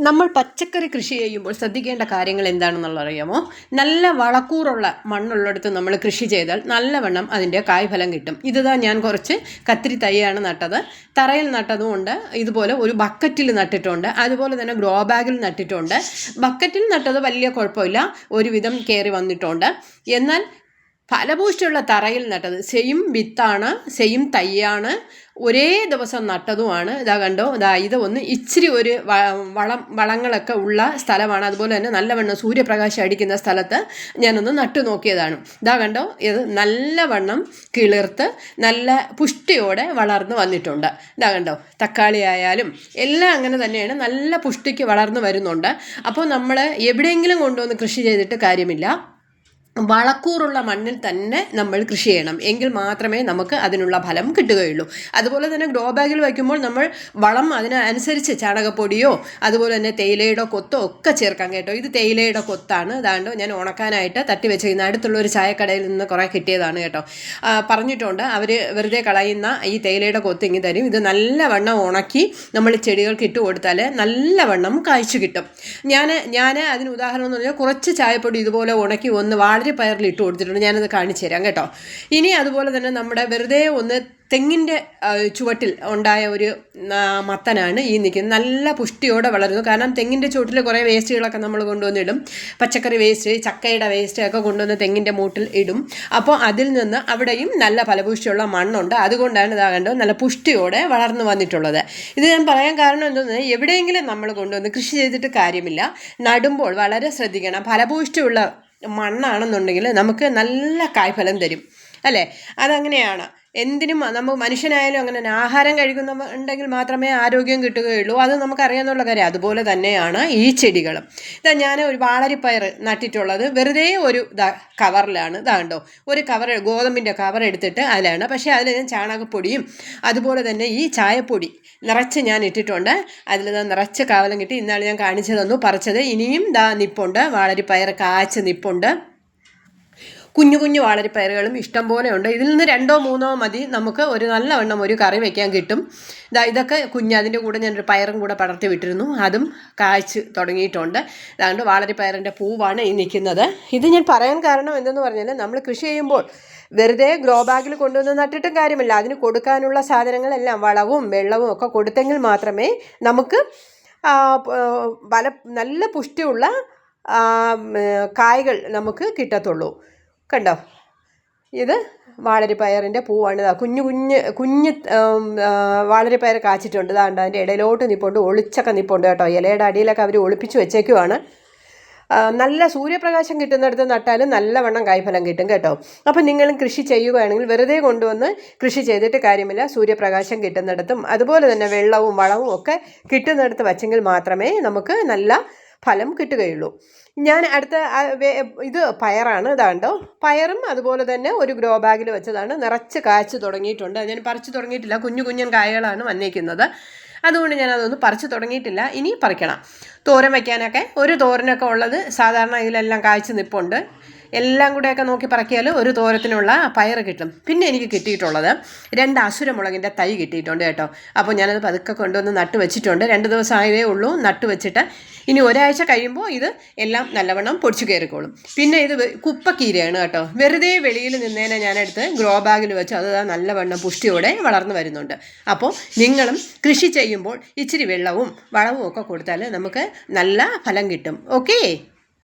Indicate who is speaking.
Speaker 1: നമ്മൾ പച്ചക്കറി കൃഷി ചെയ്യുമ്പോൾ ശ്രദ്ധിക്കേണ്ട കാര്യങ്ങൾ എന്താണെന്നുള്ള അറിയാമോ? നല്ല വളക്കൂറുള്ള മണ്ണുള്ളിടത്ത് നമ്മൾ കൃഷി ചെയ്താൽ നല്ലവണ്ണം അതിന്റെ കായ്ഫലം കിട്ടും. ഇതാ ഞാൻ കുറച്ച് കത്തിരി തൈയാണ് നട്ടത്. തറയിൽ നട്ടതുകൊണ്ട് ഇതുപോലെ ഒരു ബക്കറ്റിൽ നട്ടിട്ടുണ്ട്. അതുപോലെ തന്നെ ഗ്രോ ബാഗിൽ നട്ടിട്ടുണ്ട്. ബക്കറ്റിൽ നട്ടത് വലിയ കുഴപ്പമില്ല. ഒരുവിധം കയറി വന്നിട്ടുണ്ട്. എന്നാൽ ഫലഭൂഷ്ടിയുള്ള തറയിൽ നട്ടത്. സെയിം വിത്താണ് സെയിം തൈയാണ് ഒരേ ദിവസം നട്ടതുമാണ്. ഇതാ കണ്ടോ? ഇതാ ഇത് ഒന്ന് ഇച്ചിരി ഒരു വളം വളങ്ങളൊക്കെ ഉള്ള സ്ഥലമാണ്. അതുപോലെ തന്നെ നല്ലവണ്ണം സൂര്യപ്രകാശം അടിക്കുന്ന സ്ഥലത്ത് ഞാനൊന്ന് നട്ടു നോക്കിയതാണ്. ഇതാ കണ്ടോ? ഇത് നല്ലവണ്ണം കിളിർത്ത് നല്ല പുഷ്ടിയോടെ വളർന്നു വന്നിട്ടുണ്ട്. ഇതാ കണ്ടോ? തക്കാളി ആയാലും എല്ലാം അങ്ങനെ തന്നെയാണ് നല്ല പുഷ്ടിക്ക് വളർന്നു വരുന്നുണ്ട്. അപ്പോൾ നമ്മൾ എവിടെയെങ്കിലും കൊണ്ടുവന്ന് കൃഷി ചെയ്തിട്ട് കാര്യമില്ല. വളക്കൂറുള്ള മണ്ണിൽ തന്നെ നമ്മൾ കൃഷി ചെയ്യണം. എങ്കിൽ മാത്രമേ നമുക്ക് അതിനുള്ള ഫലം കിട്ടുകയുള്ളൂ. അതുപോലെ തന്നെ ഗ്രോ ബാഗിൽ വയ്ക്കുമ്പോൾ നമ്മൾ വളം അതിനനുസരിച്ച് ചാണകപ്പൊടിയോ അതുപോലെ തന്നെ തേയിലയുടെ കൊത്തോ ഒക്കെ ചേർക്കാം കേട്ടോ. ഇത് തേയിലയുടെ കൊത്താണ്. അതാണ്ട് ഞാൻ ഉണക്കാനായിട്ട് തട്ടി വെച്ചിരുന്ന അടുത്തുള്ള ഒരു ചായക്കടയിൽ നിന്ന് കുറേ കിട്ടിയതാണ് കേട്ടോ. പറഞ്ഞിട്ടുണ്ട്. അവർ വെറുതെ കളയുന്ന ഈ തേയിലയുടെ കൊത്ത് ഇങ്ങി തരും. ഇത് നല്ലവണ്ണം ഉണക്കി നമ്മൾ ചെടികൾക്ക് ഇട്ട് കൊടുത്താൽ നല്ലവണ്ണം കാഴ്ച കിട്ടും. ഞാൻ ഞാൻ അതിന് ഉദാഹരണം എന്ന് പറഞ്ഞാൽ കുറച്ച് ചായപ്പൊടി ഇതുപോലെ ഉണക്കി ഒന്ന് വാഴ പയറിൽ ഇട്ട് കൊടുത്തിട്ടുണ്ട്. ഞാനത് കാണിച്ചു തരാം കേട്ടോ. ഇനി അതുപോലെ തന്നെ നമ്മുടെ വെറുതെ ഒന്ന് തെങ്ങിന്റെ ചുവട്ടിൽ ഉണ്ടായ ഒരു മത്തനാണ് ഈ നിൽക്കുന്നത്. നല്ല പുഷ്ടിയോടെ വളരുന്നു. കാരണം തെങ്ങിന്റെ ചുവട്ടിൽ കുറേ വേസ്റ്റുകളൊക്കെ നമ്മൾ കൊണ്ടുവന്നിടും പച്ചക്കറി വേസ്റ്റ് ചക്കയുടെ വേസ്റ്റ് ഒക്കെ കൊണ്ടുവന്ന് തെങ്ങിന്റെ മൂട്ടിൽ ഇടും. അപ്പോൾ അതിൽ നിന്ന് അവിടെയും നല്ല ഫലപുഷ്ടിയുള്ള മണ്ണുണ്ട്. അതുകൊണ്ടാണ് ഇതാകേണ്ടത് കണ്ടോ നല്ല പുഷ്ടിയോടെ വളർന്നു വന്നിട്ടുള്ളത്. ഇത് ഞാൻ പറയാൻ കാരണം എന്തെന്ന് എവിടെയെങ്കിലും നമ്മൾ കൊണ്ടുവന്ന് കൃഷി ചെയ്തിട്ട് കാര്യമില്ല. നടുമ്പോൾ വളരെ ശ്രദ്ധിക്കണം. ഫലപുഷ്ടിയുള്ള മണ്ണാണെന്നുണ്ടെങ്കിൽ നമുക്ക് നല്ല കായ്ഫലം തരും അല്ലേ? അതങ്ങനെയാണ്. എന്തിനും നമ്മൾ മനുഷ്യനായാലും അങ്ങനെ ആഹാരം കഴിക്കുന്നുണ്ടെങ്കിൽ മാത്രമേ ആരോഗ്യം കിട്ടുകയുള്ളൂ. അത് നമുക്കറിയാമെന്നുള്ള കാര്യം. അതുപോലെ തന്നെയാണ് ഈ ചെടികളും. ഇതാ ഞാൻ ഒരു വാളരിപ്പയർ നട്ടിട്ടുള്ളത്. വെറുതെ ഒരു കവറിലാണ്. ഇതാണ്ടോ ഒരു കവർ ഗോതമ്പിന്റെ കവർ എടുത്തിട്ട് അതിലാണ്. പക്ഷേ അതിൽ ഞാൻ ചാണകപ്പൊടിയും അതുപോലെ തന്നെ ഈ ചായപ്പൊടി നിറച്ച് ഞാൻ ഇട്ടിട്ടുണ്ട്. അതിൽ നിന്ന് നിറച്ച് കാവലം കിട്ടി. ഇന്നാൾ ഞാൻ കാണിച്ചു തന്നു പറിച്ചത്. ഇനിയും ദാ നിപ്പുണ്ട്. വാളരിപ്പയർ കാച്ച് നിപ്പുണ്ട്. കുഞ്ഞു കുഞ്ഞു വാളരിപ്പയറുകളും ഇഷ്ടം പോലെ ഉണ്ട്. ഇതിൽ നിന്ന് രണ്ടോ മൂന്നോ മതി. നമുക്ക് ഒരു നല്ലവണ്ണം ഒരു കറി വെക്കാൻ കിട്ടും. ഇതാ ഇതൊക്കെ കുഞ്ഞ് അതിന്റെ കൂടെ ഞാനൊരു പയറും കൂടെ പടർത്തി വിട്ടിരുന്നു. അതും കാഴ്ച തുടങ്ങിയിട്ടുണ്ട്. അതുകൊണ്ട് വാളരിപ്പയറിന്റെ പൂവാണ് ഈ നിൽക്കുന്നത്. ഇത് ഞാൻ പറയാൻ കാരണം എന്തെന്ന് പറഞ്ഞാൽ നമ്മൾ കൃഷി ചെയ്യുമ്പോൾ വെറുതെ ഗ്രോ ബാഗിൽ കൊണ്ടുവന്ന് നട്ടിട്ടും കാര്യമില്ല. അതിന് കൊടുക്കാനുള്ള സാധനങ്ങളെല്ലാം വളവും വെള്ളവും ഒക്കെ കൊടുത്തെങ്കിൽ മാത്രമേ നമുക്ക് നല്ല പുഷ്ടിയുള്ള കായ്കൾ നമുക്ക് കിട്ടത്തുള്ളൂ. കണ്ടോ? ഇത് വാളരിപ്പയറിന്റെ പൂവാണ്. ഇതാ കുഞ്ഞു കുഞ്ഞ് കുഞ്ഞ് വാളരിപ്പയർ കാച്ചിട്ടുണ്ട്. ഇതാണ്ട് അതിന്റെ ഇടയിലോട്ട് നിപ്പുണ്ട്. ഒളിച്ചൊക്കെ നിപ്പുണ്ട് കേട്ടോ. ഇലയുടെ അടിയിലൊക്കെ അവർ ഒളിപ്പിച്ച് വെച്ചേക്കുവാണ്. നല്ല സൂര്യപ്രകാശം കിട്ടുന്നിടത്ത് നട്ടാലും നല്ലവണ്ണം കായ്ഫലം കിട്ടും കേട്ടോ. അപ്പം നിങ്ങളും കൃഷി ചെയ്യുകയാണെങ്കിൽ വെറുതെ കൊണ്ടുവന്ന് കൃഷി ചെയ്തിട്ട് കാര്യമില്ല. സൂര്യപ്രകാശം കിട്ടുന്നിടത്തും അതുപോലെ തന്നെ വെള്ളവും വളവും ഒക്കെ കിട്ടുന്നിടത്ത് വച്ചെങ്കിൽ മാത്രമേ നമുക്ക് നല്ല ഫലം കിട്ടുകയുള്ളൂ. ഞാൻ അടുത്ത ഇത് പയറാണ് ഇതാണ്ടോ? പയറും അതുപോലെ തന്നെ ഒരു ഗ്രോ ബാഗിൽ വെച്ചതാണ്. നിറച്ച് കായ്ച്ച് തുടങ്ങിയിട്ടുണ്ട്. ഞാൻ പറിച്ചു തുടങ്ങിയിട്ടില്ല. കുഞ്ഞു കുഞ്ഞൻ കായകളാണ് വന്നേക്കുന്നത്. അതുകൊണ്ട് ഞാൻ അതൊന്നും പറിച്ചു തുടങ്ങിയിട്ടില്ല. ഇനി പറിക്കണം. തോരൻ വയ്ക്കാനൊക്കെ ഒരു തോരനൊക്കെ ഉള്ളത് സാധാരണ ഇതിലെല്ലാം കാഴ്ച നിപ്പുണ്ട്. എല്ലാം കൂടെയൊക്കെ നോക്കി പറക്കിയാൽ ഒരു തോരത്തിനുള്ള പയർ കിട്ടും. പിന്നെ എനിക്ക് കിട്ടിയിട്ടുള്ളത് രണ്ട് അസുരമുളകിന്റെ തൈ കിട്ടിയിട്ടുണ്ട് കേട്ടോ. അപ്പോൾ ഞാനത് പതുക്കെ കൊണ്ടുവന്ന് നട്ട് വെച്ചിട്ടുണ്ട് രണ്ട് ദിവസം ഉള്ളൂ. നട്ട് വെച്ചിട്ട് ഇനി ഒരാഴ്ച കഴിയുമ്പോൾ ഇത് എല്ലാം നല്ലവണ്ണം പൊടിച്ചു കയറിക്കോളും. പിന്നെ ഇത് കുപ്പക്കീരയാണ് കേട്ടോ. വെറുതെ വെളിയിൽ നിന്നേനെ ഞാനെടുത്ത് ഗ്രോ ബാഗിൽ വെച്ച് അത് നല്ലവണ്ണം പുഷ്ടിയോടെ വളർന്നു വരുന്നുണ്ട്. അപ്പോൾ നിങ്ങളും കൃഷി ചെയ്യുമ്പോൾ ഇച്ചിരി വെള്ളവും വളവും ഒക്കെ കൊടുത്താൽ നമുക്ക് നല്ല ഫലം കിട്ടും. ഓക്കേ?